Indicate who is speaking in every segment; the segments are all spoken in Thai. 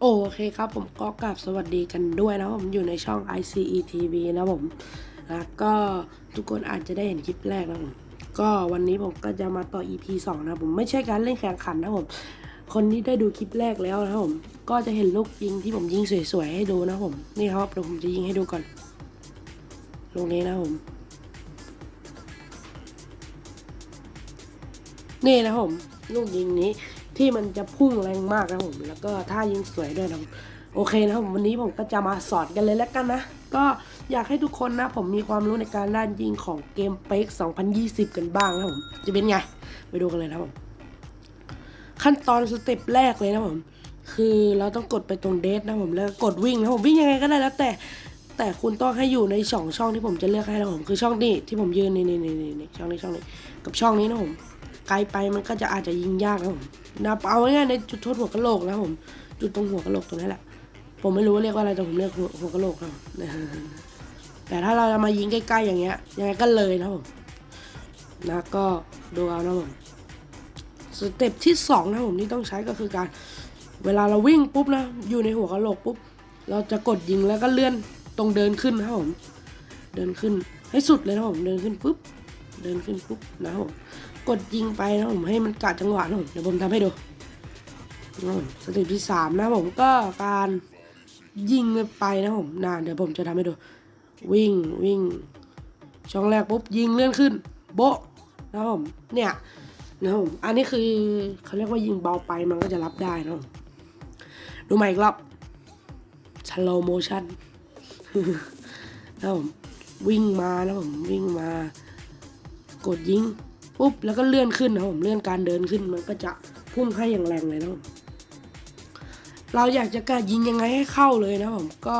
Speaker 1: โอเคครับผมก็กราบสวัสดีกันด้วยนะผมอยู่ในช่อง ICE TV นะผมนะก็ทุกคนอาจจะได้เห็นคลิปแรกนะผมก็วันนี้ผมก็จะมาต่อ EP 2 นะผมไม่ใช่การเล่นแข่งขันนะผมคนที่ได้ดูคลิปแรกแล้วนะผมก็จะเห็นลูกยิงที่ผมยิงสวยๆให้ดูนะผมนี่ครับเดี๋ยวผมจะยิงให้ดูก่อนลงนี้นะผมนี่นะผม ลูกยิงนี้ที่มันจะพุ่งแรงมากนะผมแล้วก็ท่ายิงสวยด้วยนะโอเคนะผมวันนี้ผมก็จะมาสอนกันเลยแล้วกันนะ ก็อยากให้ทุกคนนะ ผมมีความรู้ในการด้านยิงของเกมเป๊ก2020 กันบ้างนะผมจะเป็นไง ไปดูกันเลยนะผมขั้นตอนสเต็ปแรกเลยนะผมคือเราต้องกดไปตรงเดทนะผมแล้วก็กดวิ่งนะผมวิ่งยังไงก็ได้แล้ว แต่แต่คุณต้องให้อยู่ในสองช่องที่ผมจะเลือกให้นะผมคือช่องนี้ที่ผมยืนนี่นี่นี่นี่ช่องนี้ช่องนี้กับช่องนี้นะผม ไกลไปมันก็จะอาจจะยิงยากนะผมนะเอาง่ายๆในจุดโทษหัวกะโหลกนะผม จุดตรงหัวกะโหลกตรงนี้แหละ ผมไม่รู้ว่าเรียกว่าอะไรแต่ผมเรียกหัวหวกะโหลกนะแต่ถ้าเราจะมายิงใกล้ๆอย่างเงี้ย ยังไงก็เลยนะผมนะก็ดูเอานะผมสเต็ปที่สองนะผมที่ต้องใช้ก็คือการ เวลาเราวิ่งปุ๊บนะ อยู่ในหัวกะโหลกปุ๊บ เราจะกดยิงแล้วก็เลื่อนตรงเดินขึ้นนะผม เดินขึ้นให้สุดเลยนะผมเดินขึ้นปุ๊บ เดินขึ้นปุ๊บนะครับผมกดยิงไปนะผมให้มันกะจังหวะนะผมเดี๋ยวผมทำให้ดูสเต็ปที่สามนะผมก็การยิงไปนะผมนะเดี๋ยวผมจะทำให้ดู วิ่งวิ่ง ช่องแรกปุ๊บยิงเลื่อนขึ้น โบะนะผมเนี่ยนะผมอันนี้คือเขาเรียกว่ายิงเบาไปมันก็จะรับได้นะผมดูใหม่อีกรอบ slow motion นะผมวิ่งมานะผมวิ่งมา กดยิงปุ๊บแล้วก็เลื่อนขึ้นนะผมเลื่อนการเดินขึ้นมันก็จะพุ่งให้อย่างแรงเลยนะผมเราอยากจะกะยิงยังไงให้เข้าเลยนะผมก็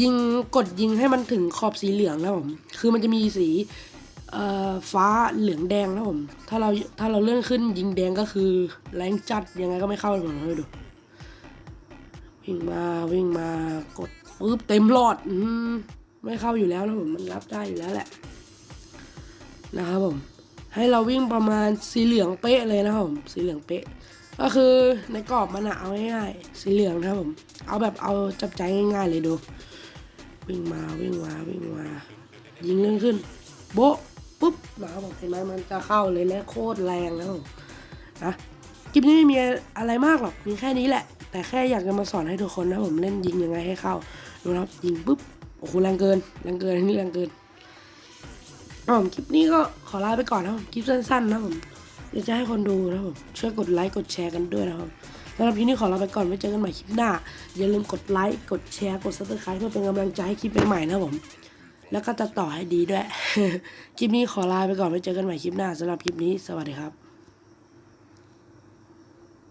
Speaker 1: ยิงกดยิงให้มันถึงขอบสีเหลืองนะผมคือมันจะมีสีฟ้าเหลืองแดงนะผมถ้าเราถ้าเราเลื่อนขึ้นยิงแดงก็คือแรงจัดยังไงก็ไม่เข้าเลยผมให้ดูวิ่งมาวิ่งมากดปุ๊บเต็มหลอดอืมไม่เข้าอยู่แล้วนะผมมันรับได้อยู่แล้วแหละ นะครับผมให้เราวิ่งประมาณสีเหลืองเป๊ะเลยนะครับผมสีเหลืองเป๊ะ ก็คือในกรอบมันเอาง่ายๆสีเหลืองนะครับผมเอาแบบเอาจับใจง่าย ๆ เลยดูวิ่งมาวิ่งมาวิ่งมายิงเลื่อนขึ้น โบ๊ะปุ๊บนะครับผมเห็นไหมมันจะเข้าเลยและโคตรแรงนะครับผมนะคลิปนี้ไม่มีอะไรมากหรอกมีแค่นี้แหละ แต่แค่อยากจะมาสอนให้ทุกคนนะผมเล่นยิงยังไงให้เข้าดูนะครับยิงปุ๊บโอ้โหแรงเกินแรงเกินนนี้แรงเกิน อ๋อคลิปนี้ก็ขอลาไปก่อนนะครับผมคลิปสั้นๆนะผมอยากจะให้คนดูนะผมช่วยกดไลค์กดแชร์กันด้วยนะครับสำหรับคลิปนี้ขอลาไปก่อนไว้เจอกันใหม่คลิปหน้า อย่าลืมกดไลค์กดแชร์กดซับสไครต์เพื่อเป็นกำลังใจให้คลิปใหม่ๆนะครับผม แล้วก็จะต่อให้ดีด้วย คลิปนี้ขอลาไปก่อนไว้เจอกันใหม่คลิปหน้าสำหรับคลิปนี้สวัสดีครับ